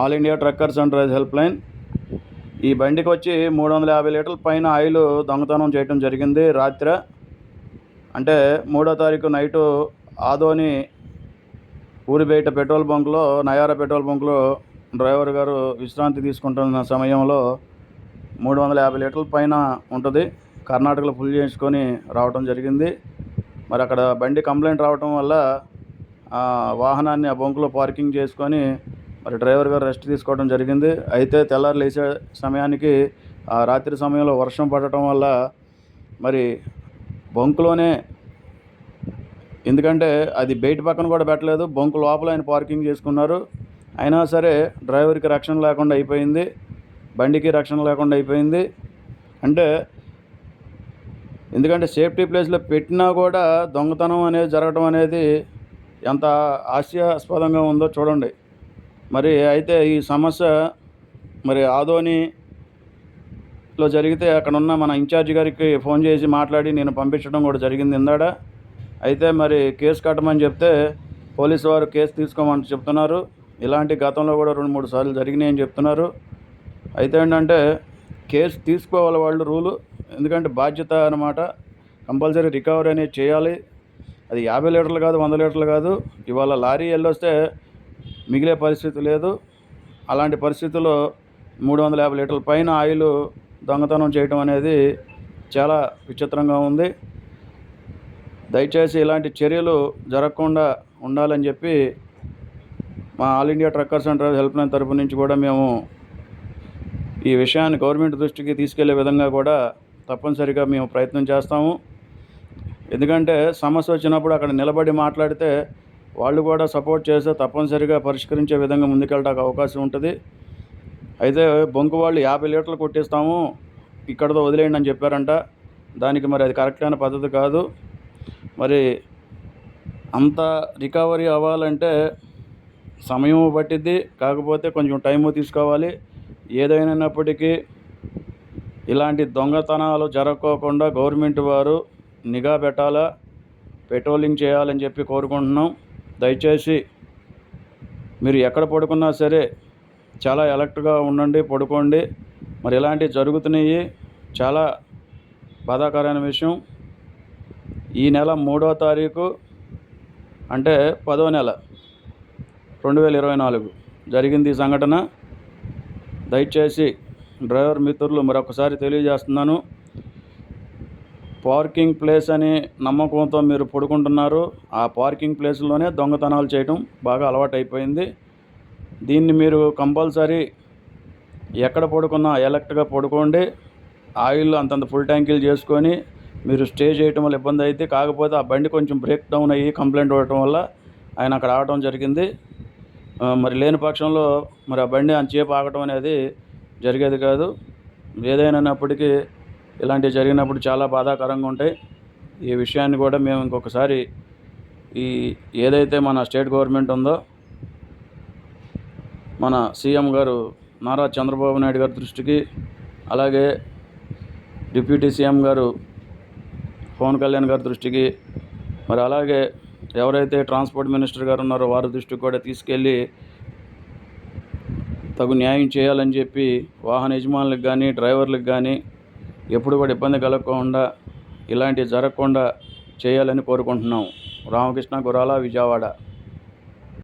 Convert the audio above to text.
All India truckers and rice help line. ఈ బండికి వచ్చి మూడు వందల యాభై లీటర్ల పైన ఆయిల్ దొంగతనం చేయడం జరిగింది రాత్రి. అంటే మూడో తారీఖు నైటు ఆదోని ఊరి బయట పెట్రోల్ బంక్లో నయారా పెట్రోల్ బంక్లో డ్రైవర్ గారు విశ్రాంతి తీసుకుంటున్న సమయంలో మూడు వందల యాభై లీటర్ల పైన ఉంటుంది. కర్ణాటకలో ఫుల్ చేసుకొని రావడం జరిగింది. మరి అక్కడ బండి కంప్లైంట్ రావడం వల్ల వాహనాన్ని ఆ బంకులో పార్కింగ్ చేసుకొని మరి డ్రైవర్ గారు రెస్ట్ తీసుకోవడం జరిగింది. అయితే తెల్లారి లేచే సమయానికి ఆ రాత్రి సమయంలో వర్షం పడటం వల్ల మరి బొంకులోనే ఎందుకంటే అది బయట పక్కన కూడా పెట్టలేదు. బొంకు లోపల ఆయన పార్కింగ్ చేసుకున్నారు. అయినా సరే డ్రైవర్కి రక్షణ లేకుండా అయిపోయింది. బండికి రక్షణ లేకుండా అయిపోయింది. అంటే ఎందుకంటే సేఫ్టీ ప్లేస్లో పెట్టినా కూడా దొంగతనం అనేది జరగడం అనేది ఎంత హాస్యాస్పదంగా ఉందో చూడండి. మరి అయితే ఈ సమస్య మరి ఆదోనిలో జరిగితే అక్కడ ఉన్న మన ఇన్ఛార్జ్ గారికి ఫోన్ చేసి మాట్లాడి నేను పంపించడం కూడా జరిగింది ఇందాడ. అయితే మరి కేసు కట్టమని చెప్తే పోలీసు వారు కేసు తీసుకోమని చెప్తున్నారు. ఇలాంటి గతంలో కూడా రెండు మూడు సార్లు జరిగినాయని చెప్తున్నారు. అయితే ఏంటంటే కేసు తీసుకోవాలి వాళ్ళు రూలు. ఎందుకంటే బాధ్యత అన్నమాట. కంపల్సరీ రికవరీ అనేది చేయాలి. అది యాభై లీటర్లు కాదు వంద లీటర్లు కాదు. ఇవాళ లారీ వెళ్ళొస్తే మిగిలే పరిస్థితి లేదు. అలాంటి పరిస్థితుల్లో మూడు వందల యాభై లీటర్ల పైన ఆయిల్ దొంగతనం చేయటం అనేది చాలా విచిత్రంగా ఉంది. దయచేసి ఇలాంటి చర్యలు జరగకుండా ఉండాలని చెప్పి మా all India truckers and driver help line తరపు నుంచి కూడా మేము ఈ విషయాన్ని గవర్నమెంట్ దృష్టికి తీసుకెళ్ళే విధంగా కూడా తప్పనిసరిగా మేము ప్రయత్నం చేస్తాము. ఎందుకంటే సమస్య వచ్చినప్పుడు అక్కడ నిలబడి మాట్లాడితే వాళ్ళు కూడా సపోర్ట్ చేస్తే తప్పనిసరిగా పరిష్కరించే విధంగా ముందుకెళ్ళడానికి అవకాశం ఉంటుంది. అయితే బొంకు వాళ్ళు యాభై లీటర్లు కొట్టిస్తాము ఇక్కడతో వదిలేయండి అని చెప్పారంట. దానికి మరి అది కరెక్ట్ అయిన పద్ధతి కాదు. మరి అంత రికవరీ అవ్వాలంటే సమయం పట్టిద్ది. కాకపోతే కొంచెం టైము తీసుకోవాలి. ఏదైనప్పటికీ ఇలాంటి దొంగతనాలు జరగకోకుండా గవర్నమెంట్ వారు నిఘా పెట్టాలా పెట్రోలింగ్ చేయాలని చెప్పి కోరుకుంటున్నాం. దయచేసి మీరు ఎక్కడ పడుకున్నా సరే చాలా ఎలర్ట్గా ఉండండి పడుకోండి. మరి ఇలాంటివి జరుగుతున్నాయి చాలా బాధాకరమైన విషయం. ఈ నెల మూడో తారీఖు అంటే పదో నెల రెండు వేల ఇరవై నాలుగు జరిగింది ఈ సంఘటన. దయచేసి డ్రైవర్ మిత్రులు మరొకసారి తెలియజేస్తున్నాను. పార్కింగ్ ప్లేస్ అని నమ్మకంతో మీరు పడుకుంటున్నారు. ఆ పార్కింగ్ ప్లేస్లోనే దొంగతనాలు చేయడం బాగా అలవాటైపోయింది. దీన్ని మీరు కంపల్సరీ ఎక్కడ పడుకున్నా ఎలక్ట్గా పడుకోండి. ఆయిల్ అంతంత ఫుల్ ట్యాంకీలు చేసుకొని మీరు స్టే చేయటం వల్ల ఇబ్బంది అయితే కాకపోతే ఆ బండి కొంచెం బ్రేక్ డౌన్ అయ్యి కంప్లైంట్ ఇవ్వటం వల్ల ఆయన అక్కడ ఆగటం జరిగింది. మరి లేని పక్షంలో మరి ఆ బండి అంతసేపు ఆగటం అనేది జరిగేది కాదు. ఏదైనాప్పటికీ ఇలాంటివి జరిగినప్పుడు చాలా బాధాకరంగా ఉంటాయి. ఈ విషయాన్ని కూడా మేము ఇంకొకసారి ఈ ఏదైతే మన స్టేట్ గవర్నమెంట్ ఉందో మన సీఎం గారు నారా చంద్రబాబు నాయుడు గారి దృష్టికి అలాగే డిప్యూటీ సీఎం గారు పవన్ కళ్యాణ్ గారి దృష్టికి మరి అలాగే ఎవరైతే ట్రాన్స్పోర్ట్ మినిస్టర్ గారు ఉన్నారో వారి దృష్టికి కూడా తీసుకెళ్ళి తగు న్యాయం చేయాలని చెప్పి వాహన యజమానులకు కానీ డ్రైవర్లకు కానీ ఎప్పుడు కూడా ఇబ్బంది కలగకుండా ఇలాంటివి జరగకుండా చేయాలని కోరుకుంటున్నాం. రామకృష్ణ గురాల విజయవాడ.